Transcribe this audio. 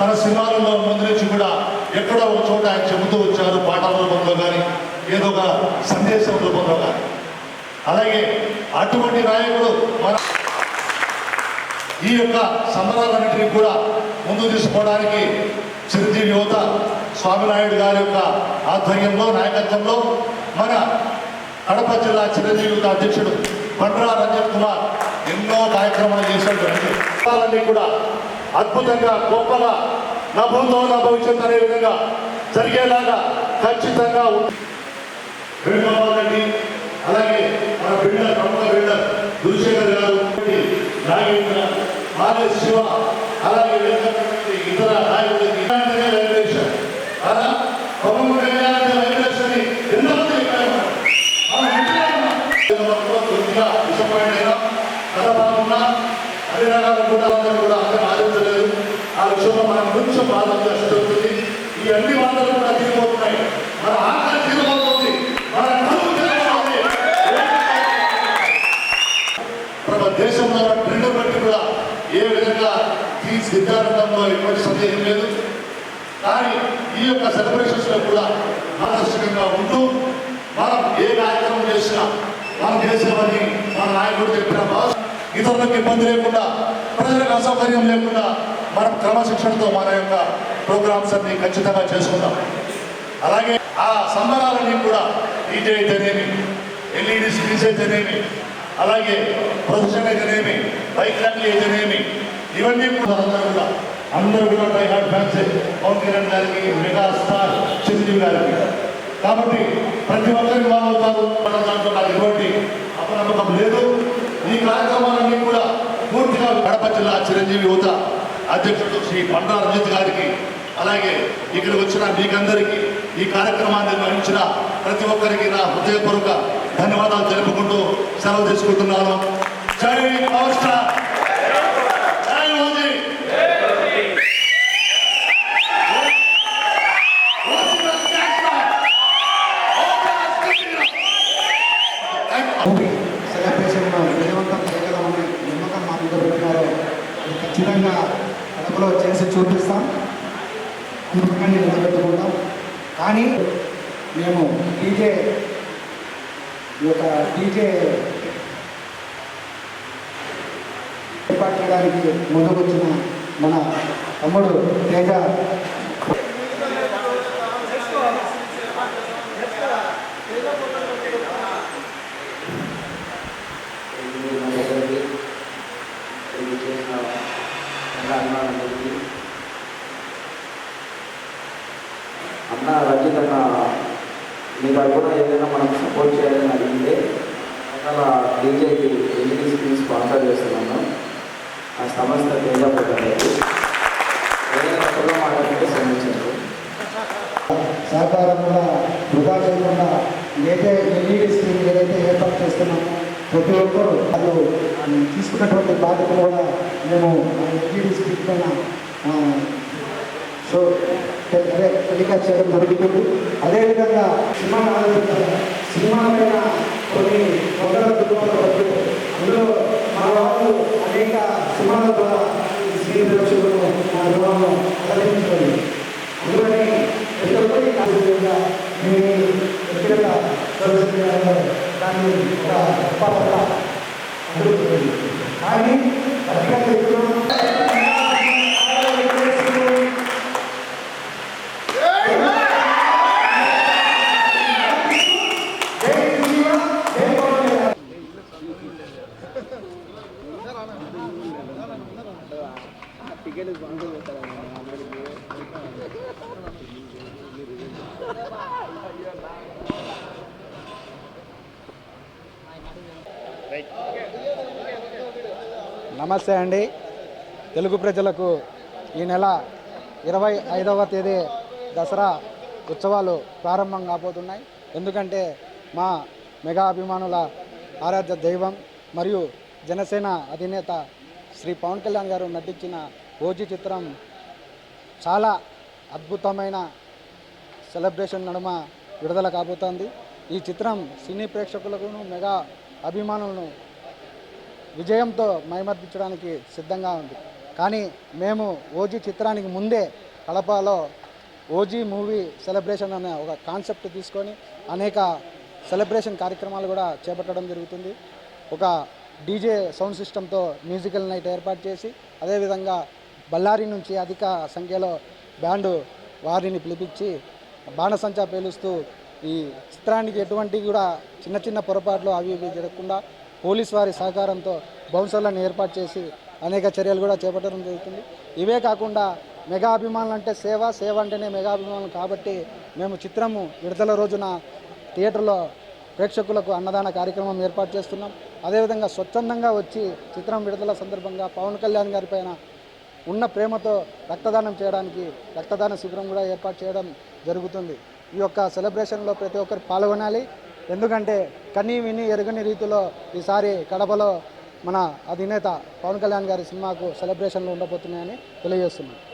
తన సినిమాలలో ముందు నుంచి కూడా ఎక్కడో ఒక చోట ఆయన చెబుతూ వచ్చారు పాటల రూపంలో కానీ ఏదో ఒక సందేశం రూపంలో కానీ అలాగే అటువంటి నాయకుడు మన ఈ యొక్క సంబరాలన్నింటినీ కూడా ముందు తీసుకోవడానికి చిరంజీవి యువత స్వామినాయుడు గారి యొక్క ఆధ్వర్యంలో నాయకత్వంలో మన కడప జిల్లా చిరంజీవి యువత అధ్యక్షుడు బండ్రా రంజన్ కుమార్ ఎన్నో కార్యక్రమాలు చేశాడు. కూడా అద్భుతంగా గొప్పగా నా భూతం నా భవిష్యత్ అనే విధంగా జరిగేలాగా ఖచ్చితంగా వేణుగోపాల్ రెడ్డి అలాగే మన బిల్డర్ ప్రముఖ బిల్డర్ గురుశేఖర్ గారు నాగేంద్ర ఆర్ఎస్ శివ అలాగే ఇతర నాయకులకి. ఇలాంటిదే వెంకటేశ్వర్. అలా పవన్ కళ్యాణ్ వెంకటేశ్వరి ఎంతమంది కొద్దిగా డిసప్పాయింట్ అయినా. కథ బాగున్నా అన్ని రకాల కూడా అందరూ కూడా అందరూ ఆ మన మనం కొంచెం బాధ ఈ అన్ని బాధలు కూడా తీరిపోతున్నాయి. మన ఆకలి తీరిపోతుంది. మన మన దేశంలో ట్రెండ్ బట్టి కూడా ఏ విధంగా తీర్చిదిద్దారడంలో ఎటువంటి సందేహం లేదు. కానీ ఈ యొక్క సెలబ్రేషన్స్లో కూడా మానసికంగా ఉంటూ మనం ఏ కార్యక్రమం చేసినా మనం చేసేవని మన నాయకుడు చెప్పిన భాష ఇతరులకు ఇబ్బంది లేకుండా ప్రజలకు అసౌకర్యం లేకుండా మనం క్రమశిక్షణతో మన యొక్క ప్రోగ్రామ్స్ అన్ని ఖచ్చితంగా చేసుకుందాం. అలాగే ఆ సంబరాలన్నీ కూడా డీజే అయితేనేమి ఎల్ఈడి స్క్రీన్స్ అయితేనేమి అలాగే ప్రొఫెషన్ అయితేనేమి బైక్ ర్యాలీ అయితేనేమి ఇవన్నీ కూడా అందరూ కూడా అందరూ కూడా ఫ్యాన్స్ పవన్ కళ్యాణ్ గారికి మెగా స్టార్ చిరంజీవి గారికి. కాబట్టి ప్రతి ఒక్కరికి ఇన్వాల్వ్ అవుతారు. మన దాంట్లో నాకు ఎటువంటి అపనమ్మకం లేదు. ఈ కార్యక్రమాలన్నీ కూడా పూర్తిగా కడప జిల్లా చిరంజీవి యువత అధ్యక్షుడు శ్రీ పండా రంజిత్ గారికి అలాగే ఇక్కడికి వచ్చిన మీకందరికీ ఈ కార్యక్రమాన్ని నిర్వహించిన ప్రతి ఒక్కరికి నా హృదయపూర్వక ధన్యవాదాలు తెలుపుకుంటూ సెలవు తీసుకుంటున్నాను. జై పవర్ స్టార్ జై మోదీ! విజయవంతం మా ఖచ్చితంగా కడపలో చేసి చూపిస్తాం. నమ్మకాన్ని నిలబెట్టుకుంటాం కానీ మేము డీజే ఈ యొక్క డీజే ఏర్పాటు చేయడానికి ముందుకొచ్చిన మన తమ్ముడు తేజ. అందరికీ ఎలా అన్నానందరికీ అన్న రచిత అన్న మీ తరఫున ఏదైనా మనం సపోర్ట్ చేయాలని అడిగితే అలా డీజేకి ఎల్ఈడి స్క్రీన్ స్పాన్సర్ చేస్తున్నాను ఆ సంస్థ తేజ పెట్టలేదు ఏదైనా తప్పుగా సంబంధించారు సహకారం కూడా వృధా లేకుండా ఏదైతే ఎన్ఈడి స్క్రీన్ ఏదైతే ఏర్పాటు చేస్తున్నామో ప్రతి ఒక్కరు వాళ్ళు తీసుకున్నటువంటి బాధ్యత కూడా మేము ఎల్ఈడి స్క్రీన్ పైన ఆ, అదే టెలికాస్ట్ చేయడం జరుగుతుంది. అదేవిధంగా సినిమా సినిమా పైన కొన్ని వందల కుటుంబాలు అందులో మా వాళ్ళు అనేక సినిమాల ద్వారా ఈ ప్రేక్షకులను మా గృహంలో ఆదరించబడింది అందుకని ప్రతి ఒక్కరి కారణంగా మేము వ్యక్తిగత దాన్ని ఒక గొప్ప కానీ వ్యక్తిగత నమస్తే అండి. తెలుగు ప్రజలకు ఈ నెల ఇరవై ఐదవ తేదీ దసరా ఉత్సవాలు ప్రారంభం కాబోతున్నాయి. ఎందుకంటే మా మెగా అభిమానుల ఆరాధ్య దైవం మరియు జనసేన అధినేత శ్రీ పవన్ కళ్యాణ్ గారు నటించిన ఓజీ చిత్రం చాలా అద్భుతమైన సెలబ్రేషన్ నడుమ విడుదల కాబోతోంది. ఈ చిత్రం సినీ ప్రేక్షకులకు మెగా అభిమానులను విజయంతో మైమర్పించడానికి సిద్ధంగా ఉంది. కానీ మేము ఓజీ చిత్రానికి ముందే కడపలో ఓజీ మూవీ సెలబ్రేషన్ అనే ఒక కాన్సెప్ట్ తీసుకొని అనేక సెలబ్రేషన్ కార్యక్రమాలు కూడా చేపట్టడం జరుగుతుంది. ఒక డీజే సౌండ్ సిస్టంతో మ్యూజికల్ నైట్ ఏర్పాటు చేసి అదేవిధంగా బళ్ళారి నుంచి అధిక సంఖ్యలో బ్యాండు వారిని పిలిపించి బాణసంచా పేలుస్తూ ఈ చిత్రానికి ఎటువంటి కూడా చిన్న చిన్న పొరపాట్లు అవి ఇవి జరగకుండా పోలీస్ వారి సహకారంతో బౌన్సర్లను ఏర్పాటు చేసి అనేక చర్యలు కూడా చేపట్టడం జరుగుతుంది. ఇవే కాకుండా మెగా అభిమానులు అంటే సేవ సేవ అంటేనే మెగా అభిమానులు కాబట్టి మేము చిత్రము విడుదల రోజున థియేటర్లో ప్రేక్షకులకు అన్నదాన కార్యక్రమం ఏర్పాటు చేస్తున్నాం. అదేవిధంగా స్వచ్ఛందంగా వచ్చి చిత్రం విడుదల సందర్భంగా పవన్ కళ్యాణ్ గారి పైన ఉన్న ప్రేమతో రక్తదానం చేయడానికి రక్తదాన శిబిరం కూడా ఏర్పాటు చేయడం జరుగుతుంది. ఈ యొక్క సెలబ్రేషన్లో ప్రతి ఒక్కరు పాల్గొనాలి. ఎందుకంటే కనీ విని ఎరుగని రీతిలో ఈసారి కడపలో మన అధినేత పవన్ కళ్యాణ్ గారి సినిమాకు సెలబ్రేషన్లు ఉండబోతున్నాయని తెలియజేస్తున్నాను